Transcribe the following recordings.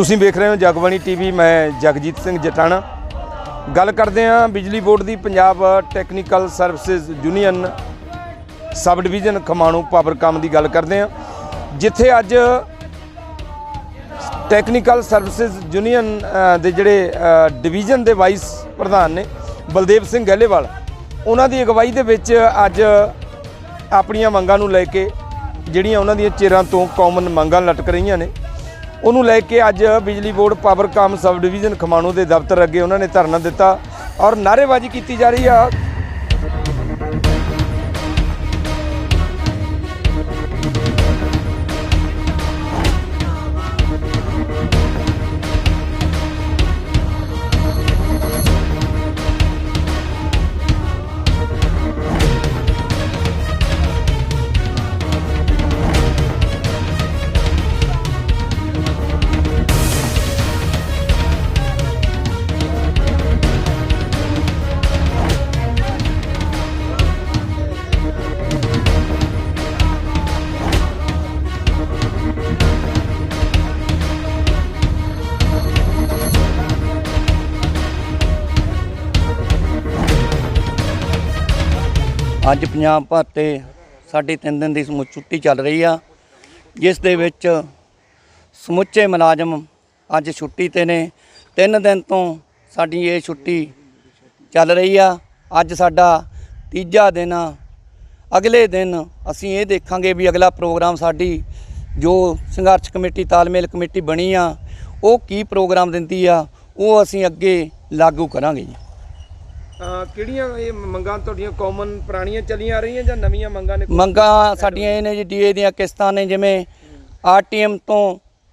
ਤੁਸੀਂ ਵੇਖ ਰਹੇ ਹੋ ਜਗਬਾਣੀ ਟੀਵੀ, ਮੈਂ ਜਗਜੀਤ ਸਿੰਘ ਜਟਾਣਾ। ਗੱਲ ਕਰਦੇ ਹਾਂ ਬਿਜਲੀ ਬੋਰਡ ਦੀ Punjab technical services union sub division Khamano Powercom ਦੀ ਗੱਲ ਕਰਦੇ ਹਾਂ। ਜਿੱਥੇ ਅੱਜ ਟੈਕਨੀਕਲ ਸਰਵਿਸਿਜ਼ ਯੂਨੀਅਨ ਦੇ ਜਿਹੜੇ ਡਿਵੀਜ਼ਨ ਦੇ ਵਾਈਸ ਪ੍ਰਧਾਨ ਨੇ ਬਲਦੇਵ ਸਿੰਘ ਗਹਿਲੇਵਾਲ, ਉਹਨਾਂ ਦੀ ਅਗਵਾਈ ਦੇ ਵਿੱਚ ਅੱਜ ਆਪਣੀਆਂ ਮੰਗਾਂ ਨੂੰ ਲੈ ਕੇ ਜਿਹੜੀਆਂ ਉਹਨਾਂ ਦੀਆਂ ਚਿਰਾਂ ਤੋਂ ਕਾਮਨ ਮੰਗਾਂ ਲਟਕ ਰਹੀਆਂ ਨੇ। ਉਹਨੂੰ ਲੈ ਕੇ ਅੱਜ ਬਿਜਲੀ board Powercom sub division Khamano ਦੇ ਦਫ਼ਤਰ ਅੱਗੇ ਉਹਨਾਂ ਨੇ ਧਰਨਾ ਦਿੱਤਾ ਔਰ ਨਾਅਰੇਬਾਜ਼ੀ ਕੀਤੀ ਜਾ ਰਹੀ ਆ। ਅੱਜ ਪੰਜਾਬ ਭਰ ਤੇ ਸਾਡੀ 3 ਦਿਨ ਦੀ ਸਮੁੱਚੀ ਛੁੱਟੀ ਚੱਲ ਰਹੀ ਆ, ਜਿਸ ਦੇ ਵਿੱਚ ਸਮੁੱਚੇ ਮੁਲਾਜ਼ਮ ਅੱਜ ਛੁੱਟੀ ਤੇ ਨੇ। 3 ਦਿਨ ਤੋਂ ਸਾਡੀ ਇਹ ਛੁੱਟੀ ਚੱਲ ਰਹੀ ਆ। ਅੱਜ ਸਾਡਾ ਤੀਜਾ ਦਿਨ ਆ। ਅਗਲੇ ਦਿਨ ਅਸੀਂ ਇਹ ਦੇਖਾਂਗੇ ਵੀ ਅਗਲਾ ਪ੍ਰੋਗਰਾਮ ਸਾਡੀ ਜੋ ਸੰਘਰਸ਼ ਕਮੇਟੀ, ਤਾਲਮੇਲ ਕਮੇਟੀ ਬਣੀ ਆ, ਉਹ ਕੀ ਪ੍ਰੋਗਰਾਮ ਦਿੰਦੀ ਆ, ਉਹ ਅਸੀਂ ਅੱਗੇ ਲਾਗੂ ਕਰਾਂਗੇ ਜੀ। ਕਿਹੜੀਆਂ ਇਹ ਮੰਗਾਂ ਤੁਹਾਡੀਆਂ ਕਾਮਨ ਪੁਰਾਣੀਆਂ ਚੱਲੀਆਂ ਆ ਰਹੀਆਂ ਜਾਂ ਨਵੀਆਂ ਮੰਗਾਂ ਨੇ ਮੰਗਾਂ ਸਾਡੀਆਂ ਇਹ ਨੇ ਜੀ ਡੀਏ ਦੀਆਂ ਕਿਸ਼ਤਾਂ ਨੇ ਜਿਵੇਂ ਆਰਟੀਐਮ ਤੋਂ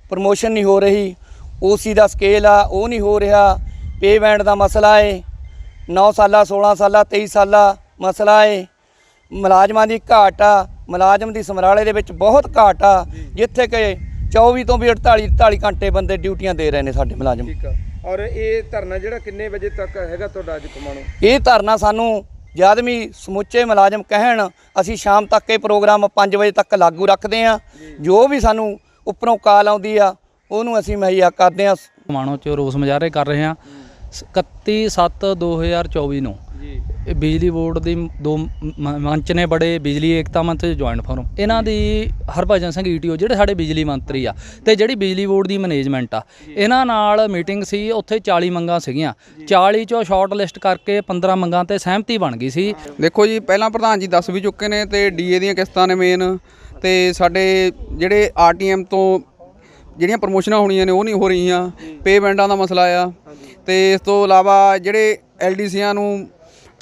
ਪ੍ਰਮੋਸ਼ਨ ਨਹੀਂ ਹੋ ਰਹੀ ਓਸੀ ਦਾ ਸਕੇਲ ਆ ਉਹ ਨਹੀਂ ਹੋ ਰਿਹਾ ਪੇ ਬੈਂਡ ਦਾ ਮਸਲਾ ਏ 9 ਸਾਲਾ 16 ਸਾਲਾ 23 ਸਾਲਾ ਮਸਲਾ ਏ ਮੁਲਾਜ਼ਮਾਂ ਦੀ ਘਾਟ ਆ ਮੁਲਾਜ਼ਮ ਦੀ ਸਮਰਾਲੇ ਦੇ ਵਿੱਚ ਬਹੁਤ ਘਾਟ ਆ ਜਿੱਥੇ ਕਿ 24 ਤੋਂ ਵੀ 48 48 ਘੰਟੇ ਬੰਦੇ ਡਿਊਟੀਆਂ ਦੇ ਰਹੇ ਨੇ ਸਾਡੇ ਮੁਲਾਜ਼ਮ। ਠੀਕ ਆ। ਔਰ ਇਹ ਧਰਨਾ ਜਿਹੜਾ ਕਿੰਨੇ ਵਜੇ ਤੱਕ ਹੈਗਾ ਤੁਹਾਡਾ ਅੱਜ ਖਮਾਣੋ ਇਹ ਧਰਨਾ ਸਾਨੂੰ ਜਦ ਵੀ ਸਮੁੱਚੇ ਮੁਲਾਜ਼ਮ ਕਹਿਣ ਅਸੀਂ ਸ਼ਾਮ ਤੱਕ ਇਹ ਪ੍ਰੋਗਰਾਮ 5 ਵਜੇ ਤੱਕ ਲਾਗੂ ਰੱਖਦੇ ਆ ਜੋ। ਵੀ ਸਾਨੂੰ ਉੱਪਰੋਂ ਕਾਲ ਆਉਂਦੀ ਆ ਉਹਨੂੰ ਅਸੀਂ ਮੁਹੱਈਆ ਕਰਦੇ ਆ ਮਾਣੋ ਚ ਰੋਸ ਮੁਜ਼ਾਹਰੇ ਕਰ ਰਹੇ ਹਾਂ। 31 7 2024 ਨੂੰ ਇਹ ਬਿਜਲੀ ਬੋਰਡ ਦੀ ਦੋ ਮ- ਮੰਚ ਨੇ ਬੜੇ ਬਿਜਲੀ ਏਕਤਾ ਮੰਚ ਜੁਆਇੰਟ ਫੋਰਮ ਇਹਨਾਂ ਦੀ ਹਰਭਜਨ ਸਿੰਘ ਈਟੀਓ ਜਿਹੜੇ ਸਾਡੇ ਬਿਜਲੀ ਮੰਤਰੀ ਆ ਤੇ ਜਿਹੜੀ ਬਿਜਲੀ ਬੋਰਡ ਦੀ ਮੈਨੇਜਮੈਂਟ ਆ, ਇਹਨਾਂ ਨਾਲ ਮੀਟਿੰਗ ਸੀ, ਉੱਥੇ 40 ਮੰਗਾਂ ਸੀਗੀਆਂ। 40 ਚੋਂ ਸ਼ਾਰਟ ਲਿਸਟ ਕਰਕੇ 15 ਮੰਗਾਂ ਤੇ ਸਹਿਮਤੀ ਬਣ ਗਈ ਸੀ। ਦੇਖੋ ਜੀ, ਪਹਿਲਾਂ ਪ੍ਰਧਾਨ ਜੀ ਦੱਸ ਵੀ ਚੁੱਕੇ ਨੇ ਤੇ ਡੀਏ ਦੀਆਂ ਕਿਸ਼ਤਾਂ ਨੇ ਮੇਨ ਤੇ ਸਾਡੇ ਜਿਹੜੇ ਆਰਟੀਐਮ ਤੋਂ ਜਿਹੜੀਆਂ ਪ੍ਰਮੋਸ਼ਨਾਂ ਹੋਣੀਆਂ ਨੇ ਉਹ ਨਹੀਂ ਹੋ ਰਹੀਆਂ ਪੇਮੈਂਟਾਂ ਦਾ ਮਸਲਾ ਆ। ਤੇ ਇਸ ਤੋਂ ਇਲਾਵਾ ਜਿਹੜੇ ਐਲਡੀਸੀਆਂ ਨੂੰ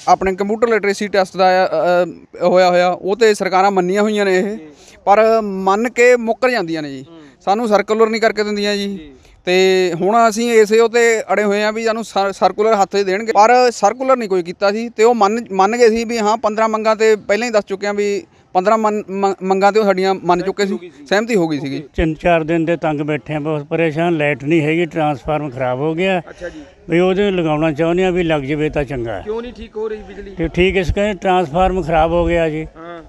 ਆਪਣੇ ਕੰਪਿਊਟਰ ਲਿਟਰੇਸੀ ਟੈਸਟ ਦਾ ਅ, ਹੋਇਆ ਹੋਇਆ ਉਹ ਤੇ ਸਰਕਾਰਾਂ ਮੰਨੀਆਂ ਹੋਈਆਂ ਨੇ ਇਹ। ਪਰ ਮੰਨ ਕੇ ਮੁੱਕਰ ਜਾਂਦੀਆਂ ਨੇ ਜੀ। ਸਾਨੂੰ ਸਰਕੂਲਰ ਨਹੀਂ ਕਰਕੇ ਦਿੰਦੀਆਂ ਜੀ। ਤੇ ਹੁਣ ਅਸੀਂ ਇਸੇ ਉਹ ਤੇ ਅੜੇ ਹੋਏ ਆ ਵੀ ਸਾਨੂੰ ਸਰ- ਸਰਕੂਲਰ ਹੱਥ 'ਚ ਦੇਣਗੇ। ਪਰ ਸਰਕੂਲਰ ਨਹੀਂ ਕੋਈ ਕੀਤਾ ਸੀ ਤੇ ਉਹ ਮੰਨ ਮੰਨ ਗਏ ਸੀ ਵੀ ਹਾਂ 15 ਮੰਗਾਂ ਤੇ ਪਹਿਲਾਂ ਹੀ ਦੱਸ ਚੁੱਕੇ ਆ ਵੀ 15 ਮੰਨ- ਮੰਗ- ਤੇ ਉਹ ਸਾਡੀਆਂ ਮੰਨ ਚੁੱਕੇ ਸੀ। ਸਹਿਮਤੀ ਹੋ ਗਈ ਸੀਗੀ। ਤਿੰਨ ਚਾਰ ਦਿਨ ਦੇ ਤੰਗ ਬੈਠੇ ਆ ਬਹੁਤ ਪਰੇਸ਼ਾਨ ਲਾਈਟ ਨਹੀਂ ਹੈਗੀ ਟਰਾਂਸਫਾਰਮ ਖਰਾਬ ਹੋ ਗਿਆ। ਅੱਛਾ ਜੀ। ਵੀ ਉਹਦੇ ਲਗਾਉਣਾ ਚਾਹੁੰਦੇ ਆ ਵੀ ਲੱਗ ਜਵੇ ਤਾਂ ਚੰਗਾ ਹੈ। ਕਿਉਂ ਨਹੀਂ ਠੀਕ ਹੋ ਰਹੀ ਬਿਜਲੀ? ਤੇ ਠੀਕ ਇਸ ਕਹਿੰਦੇ ਟਰਾਂਸਫਾਰਮ ਖਰਾਬ ਹੋ ਗਿਆ ਜੀ। ਹਾਂ।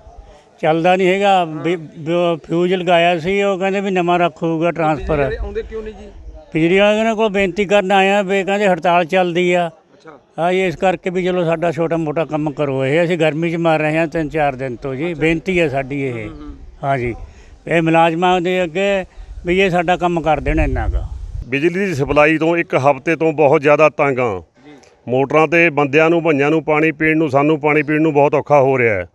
ਚੱਲਦਾ ਨਹੀਂ ਹੈਗਾ। ਫਿਊਜ਼ ਲਗਾਇਆ ਸੀ ਉਹ ਕਹਿੰਦੇ ਵੀ ਨਵਾਂ ਰੱਖੂਗਾ ਟਰਾਂਸਫਰ। ਆਉਂਦੇ ਕਿਉਂ ਨਹੀਂ ਜੀ? ਬਿਜਲੀ ਵਾਲਿਆਂ ਕੋਲ ਬੇਨਤੀ ਕਰਨ ਆਇਆ ਵੀ ਕਹਿੰਦੇ ਹੜਤਾਲ ਚੱਲਦੀ ਆ। ਅੱਛਾ। ਹਾਂ ਜੀ ਇਸ ਕਰਕੇ ਵੀ ਚਲੋ ਸਾਡਾ ਛੋਟਾ ਮੋਟਾ ਕੰਮ ਕਰੋ ਇਹ। ਅਸੀਂ ਗਰਮੀ 'ਚ ਮਾਰ ਰਹੇ ਹਾਂ ਤਿੰਨ ਚਾਰ ਦਿਨ ਤੋਂ ਜੀ। ਬੇਨਤੀ ਹੈ ਸਾਡੀ ਇਹ। ਹਾਂ ਜੀ। ਇਹ ਮੁਲਾਜ਼ਮਾਂ ਦੇ ਅੱਗੇ ਵੀ ਇਹ ਸਾਡਾ ਕੰਮ ਕਰ ਦੇਣ ਇੰਨਾ ਕੁ ਬਿਜਲੀ ਦੀ ਸਪਲਾਈ ਤੋਂ ਇੱਕ ਹਫ਼ਤੇ ਤੋਂ ਬਹੁਤ ਜ਼ਿਆਦਾ ਤੰਗ ਆ ਮੋਟਰਾਂ ਤੇ ਬੰਦਿਆਂ ਨੂੰ ਭਈਆਂ ਨੂੰ ਪਾਣੀ ਪੀਣ ਨੂੰ ਸਾਨੂੰ ਪਾਣੀ ਪੀਣ ਨੂੰ ਬਹੁਤ ਔਖਾ ਹੋ ਰਿਹਾ ਹੈ।